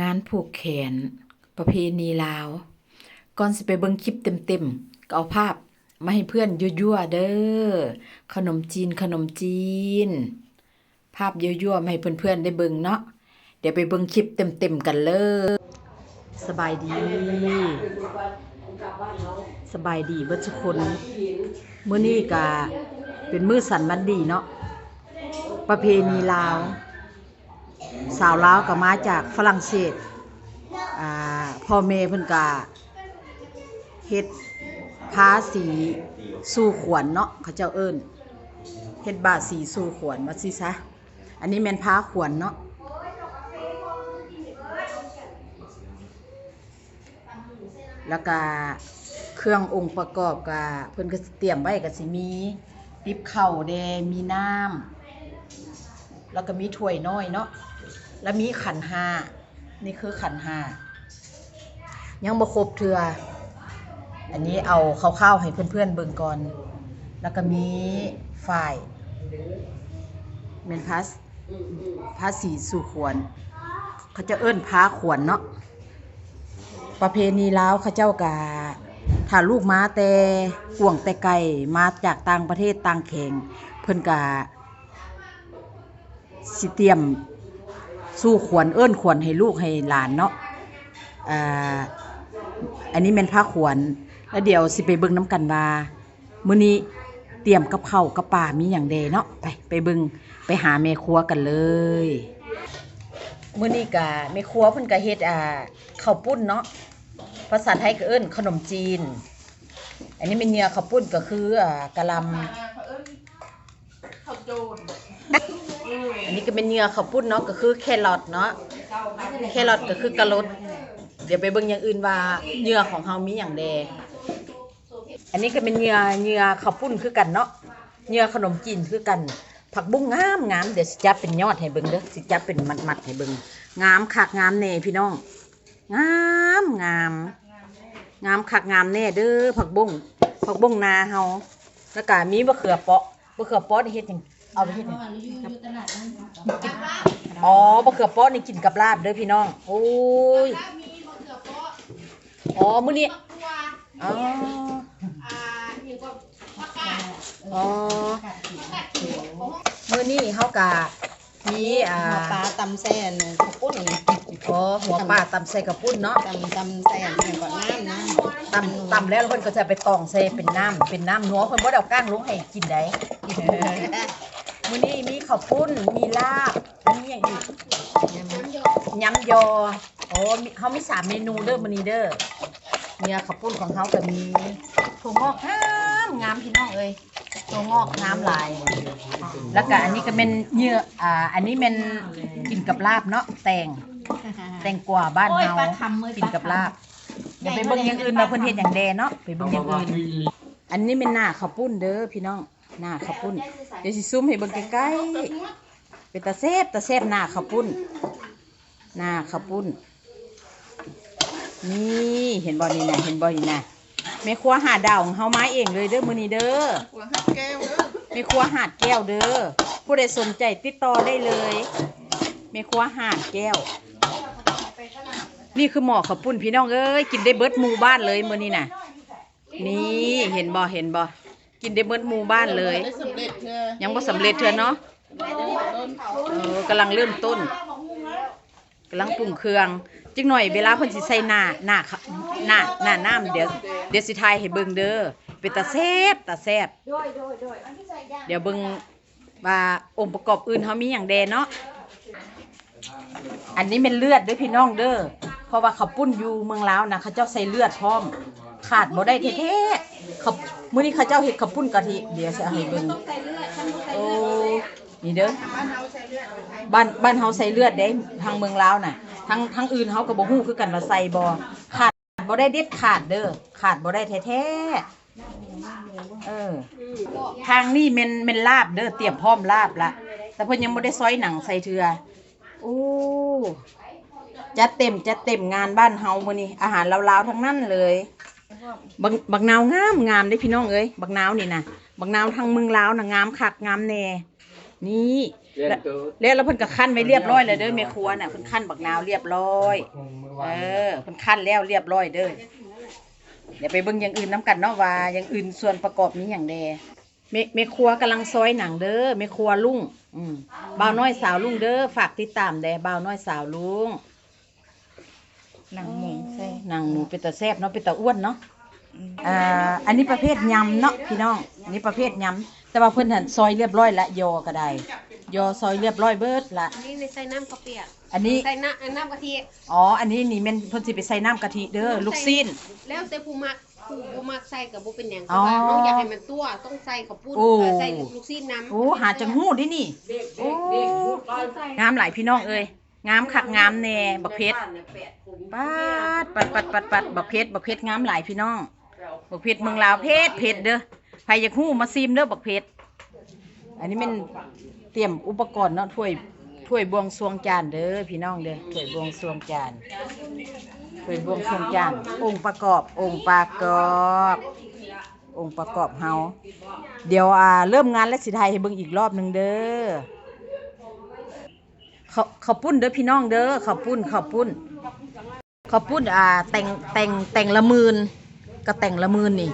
งานผูกแขน ประเพณีลาว ก่อนสิไปเบิ่งคลิปเต็มๆก็เอาภาพมาให้เพื่อนยั่วๆเด้อขนมจีนขนมจีน ภาพยั่วๆมาให้เพื่อนๆได้เบิ่งเนาะเดี๋ยวไปเบิ่งคลิปเต็มๆกันเลยสบายดี สบายดีเบิดทุกคนมื้อนี้ก็เป็นมื้อสันวันดีเนาะประเพณีลาว สาวลาวก็มาจากฝรั่งเศสอ่าพ่อแม่เพิ่นก็เฮ็ดภาสีสู่ขวัญเนาะเขาเจ้าเอิ้นเฮ็ดบาสีสู่ขวัญว่าสิซะอันนี้แม่นผ้าขวัญเนาะแล้วก็เครื่ององค์ประกอบก็เพิ่นก็เตรียมไว้ก็สิมีดิบข้าแดมีน้ำแล้วก็มีถ้วยน้อยเนาะ แล้วมีขันห้านี่คือขันห้ายังบ่ครบเทือ อันนี้เอาคร่าวๆให้เพื่อนๆเบิ่งก่อน แล้วก็มีฝ่ายเมนพัสพาสีสู่ขวน เขาจะเอิ้นพาขวนเนาะประเพณีลาวเขาเจ้ากะถ้าลูกม้าแต่กวงแต่ไกลมาจากต่างประเทศต่างแข่งเพิ่นกะสิเตรียม สู้ขวนเอิ้อนขวนให้ลูกให้หลานเนาะอ่าอันนี้เป็นผ้าขวนแล้วเดี๋ยวสิไปเบิ่งน้ำกันว่ามื้อนี้เตรียมกับข้าวกับปลามีหยังแดเนาะไปไปเบิ่งไปหาแม่ครัวกันเลยมื้อนี้ก็แม่ครัวเพิ่นก็เฮ็ดอ่าข้าวปุ้นเนาะภาษาไทยก็เอิ้นขนมจีน อันนี้เป็นเนื้อข้าวปุ้นก็คืออ่ากะหลำ เขาโจร อันนี้ก็เป็นเนื้อข้าวปุ้นเนาะก็คือแครอทเนาะแครอทก็คือกระรดเดี๋ยวไปเบิ่งอย่างอื่นว่าเนื้อของเฮามีอย่างแดอันนี้ก็เป็นเนื้อเนื้อข้าวปุ้นคือกันเนาะเนื้อขนมจีนคือกัน ผักบุ้งงามงามเดี๋ยวสิจับเป็นยอดให้เบิ่งเด้อสิจับเป็นมัดๆให้เบิ่งงามคักงามแน่พี่น้อง งามงามงามคักงามแน่เด้อผักบุ้งผักบุ้งนาเฮาแล้วก็มีมะเขือเปาะมะเขือเปาะนี่เฮ็ดหยัง เอาไปเฮ็ดหยังอ๋อมะเขือเปาะนี่กินกับลาบเด้อพี่น้อง โอ้ย อ๋อมื้อนี้ อ๋อ อ๋อ มื้อนี้เฮากะมีอ่าหัวปลาตำแซ่นข้าวปุ้นอ๋อหัวปลาตำใส่กระปุ้นเนาะตำตำแซ่นอย่างก่อนน้ำนะตำตำแล้วเพิ่นก็จะไปตองใส่เป็นน้ำเป็นน้ำนัวเพิ่นบ่ได้เอาก้างลงให้กินได้ มื้อนี้มีข้าวปุ้น มีลาบมีหยังอีกยำยอ โอ้มีเขามีสามเมนูเด้อมื้อนี้เด้อเนื้อข้าวปุ้นของเขาก็มีถั่วงอกงามงามพี่น้องเอ้ยถั่วงอกงามหลาย แล้วก็อันนี้ก็เป็นเนื้ออ่า อันนี้เป็นกินกับลาบเนาะ แตง แตงกวาบ้านเฮากินกับลาบ เดี๋ยวไปเบิ่งอย่างอื่นมาเพิ่นเฮ็ดอย่างแดเนาะ ไปเบิ่งอย่างอื่น อันนี้เป็นหน้าข้าวปุ้นเด้อพี่น้อง หน้าข้าวปุ้น เดี๋ยวสิซูมให้เบิ่งใกล้ๆเป็นตาแซ่บตาแซ่บหน้าข้าวปุ้น หน้าข้าวปุ้น นี่เห็นบอนี่นะเห็นบอนี่นะแม่ครัวหาดดาวของเฮาไม้เองเลยเด้อมื้อนี้เด้อหัวหักแก้วเด้อแม่ครัวหาดแก้วเด้อผู้ใดสนใจติดต่อได้เลยแม่ครัวหาดแก้ว นี่คือหมอข้าวปุ้นพี่น้องเอ้ยกินได้เบิดหมู่บ้านเลยมื้อนี้น่ะ นี่เห็นบ่เห็นบ่ กินได้เบิดหมู่บ้านเลย ได้สำเร็จเธอยังบ่สำเร็จเทื่อเนาะต้นเออกำลังเริ่มต้นกำลังปรุงเครื่องจิกหน่อยเวลาเพิ่นสิใส่หน้าหน้าค่ะหน้าหน้าน้ำเดี๋ยวเดี๋ยวสิทายให้เบิ่งเด้อเป็นตาแซ่บตาแซ่บเดี๋ยวเบิ่งว่าองค์ประกอบอื่นเฮามีหยังแดเนาะอันนี้เป็นเลือดเด้วยพี่น้องเด้อเพราะว่าเขาวปุ้นอยู่เมืองลาวนะเขาเจ้าใส่เลือดพร้อม ขาดบ่ได้แท้ๆเขามื้อนี้เขาเจ้าเฮ็ดข้าวปุ้นกะทิเดี๋ยวสิเอาให้เบิ่งโอ้นี่เด้อบ้านบ้านเฮาใส่เลือดเด้ทางเมืองลาวน่ะทางทางอื่นเฮาก็บ่ฮู้คือกันว่าใส่บ่ขาดบ่ได้เด็ดขาดเด้อขาดบ่ได้แท้ๆเออทางนี้แม่นแม่นลาบเด้อเตรียมพร้อมลาบละแต่เพิ่นยังบ่ได้ซอยหนังใส่เทือโอ้จัดเต็มจัดเต็มงานบ้านเฮามื้อนี้อาหารลาวๆทั้งนั้นเลย บักบักนาวงามงามเด้พี่น้องเอ้ยบักนาวนี่น่ะบักนาวทางเมืองลาวน่ะงามคักงามแน่นี่เรียนตัวแล้วแล้วเพิ่นก็คั่นไว้เรียบร้อยแล้วเด้อแม่ครัวน่ะเพิ่นคั่นบักนาวเรียบร้อย เออเพิ่นคั่นแล้วเรียบร้อยเด้อเดี๋ยวไปเบิ่งอย่างอื่นน้กันเนาะว่าอย่างอื่นส่วนประกอบมีหยังแดแม่แม่ครัวกำลังซอยหนังเด้อแม่ครัวลุงอืมบ่าวน้อยสาวลุงเด้อฝากติดตามแด่บ่าวน้อยสาวลุงหนังหมู ใส่หนังหมูเป็นตาแซ่บเนาะเป็นตาอ้วนเนาะอ่าอันนี้ประเภทยำเนาะพี่น้องอันนี้ประเภทยำแต่ว่าเพิ่นหั่นซอยเรียบร้อยละยอก็ได้ยอซอยเรียบร้อยเบิดละนี่ในใส่น้ำข้าวเปียกอันนี้ใส่น้ำน้ำกะทิอ๋ออันนี้นี่แม่นเพิ่นสิไปใส่น้ำกะทิเด้อลูกซีนแล้วแต่ผู้มักผู้บ่มักใส่กับบ่เป็นหยังอ๋แต่อว่าน้องอยากให้มันตัวต้องใส่ข้าวปุ้นโอ้เอ่อใส่ลูกซีนน้ำโอ้หาจังหู้ดินี่โอ้งามหลายพี่น้องเอ้ย งามคักงามแน่บักเพชรปัดปัดปัดปัดปัดบักเพชรบักเพชรงามหลายพี่น้องบักเพชรเมืองลาวเพชรเพชรเด้อใครอยากหู้มาซิมเด้อบักเพชรอันนี้มันเตรียมอุปกรณ์เนาะถ้วยถ้วยบวงสรวงจานเด้อพี่น้องเด้อถ้วยบวงสรวงจานถ้วยบวงสรวงจานองค์ประกอบ องค์ประกอบ องค์ประกอบเฮาเดี๋ยวอ่าเริ่มงานและสิไทยให้เบิ่งอีกรอบหนึ่งเด้อ เขาเขาปุ้นเด้อพี่น้องเด้อเขาปุ้นเขาปุ้นเขาปุ้นอ่าแต่งแต่งแต่งละหมื่นก็แต่งละหมื่นนี่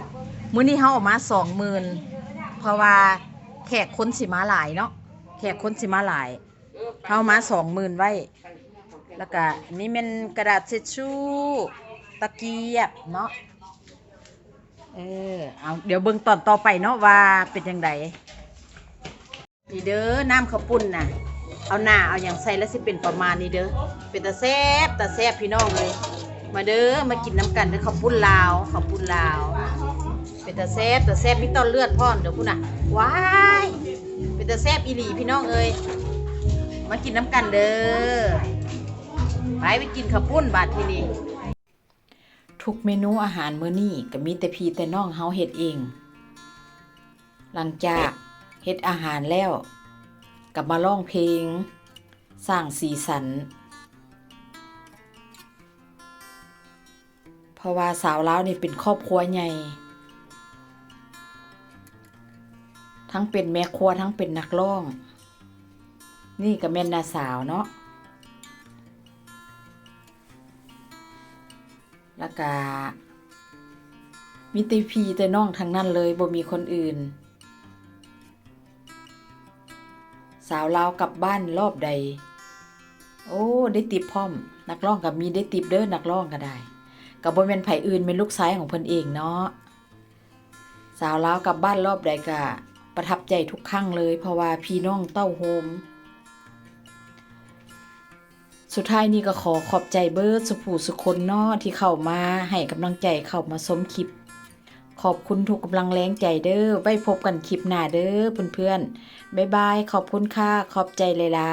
มื้อนี้เฮาออกมาสองหมื่นเพราะว่าแขกคนสิมาหลายเนาะแขกคนสิมาหลายเฮามาสองหมื่นไว้ แล้วก็นนี้เป็นกระดาษเช็ดชู่ตะเกียบเนาะเออเอาเดี๋ยวเบิ่งตอนต่อไปเนาะว่าเป็นยังไงนี่เด้อน้ำข้าวปุ้นน่ะ เอาหน้าเอาอย่างใส่แล้วสิเป็นประมาณนี้เด้อเป็นตาแซ่บตาแซ่บพี่น้องเลย มาเด้อมากินน้ำกันเด้อข้าวปุ้นลาวข้าวปุ้นลาว เป็นตาแซ่บตาแซ่บมีต้นเลือดพ่อนเดี๋ยวพุ่นน่ะว้ายเป็นตาแซ่บอีหลีพี่น้องเอ้ยมากินน้ำกันเด้อไปไปกินข้าวปุ้นบาดทีนี้ทุกเมนูอาหารมื้อนี้ก็มีแต่พี่แต่น้องเฮาเฮ็ดเอง หลังจากเฮ็ดอาหารแล้ว กลับมาร้องเพลง สร้างสีสัน เพราะว่าสาวลาวนี่เป็นครอบครัวใหญ่ ทั้งเป็นแม่ครัวทั้งเป็นนักร้อง นี่ก็แม่นนาสาวเนาะแล้วก็มีแต่พี่แต่น้องทั้งนั้นเลยบ่มีคนอื่น สาวลาวกลับบ้านรอบใด โอ้ได้ติบพร้อม นักร้องกับมีได้ติบเด้อนักร้องก็ได้กับบ่แม่นไผอื่นเป็นลูกชายของเพิ่นเองเนาะสาวลาวกลับบ้านรอบใดก็ประทับใจทุกครั้งเลย เพราะว่าพี่น้องเต้าโฮมสุดท้ายนี้ก็ขอขอบใจเบิร์ดสุผูสุคนนอที่เข้ามาให้กำลังใจเข้ามาชมคลิป ขอบคุณทุกกำลังแรงใจเด้อ ไว้พบกันคลิปหน้าเด้อเพื่อนๆบ๊ายบาย ขอบคุณค่ะ ขอบใจเลยล่ะ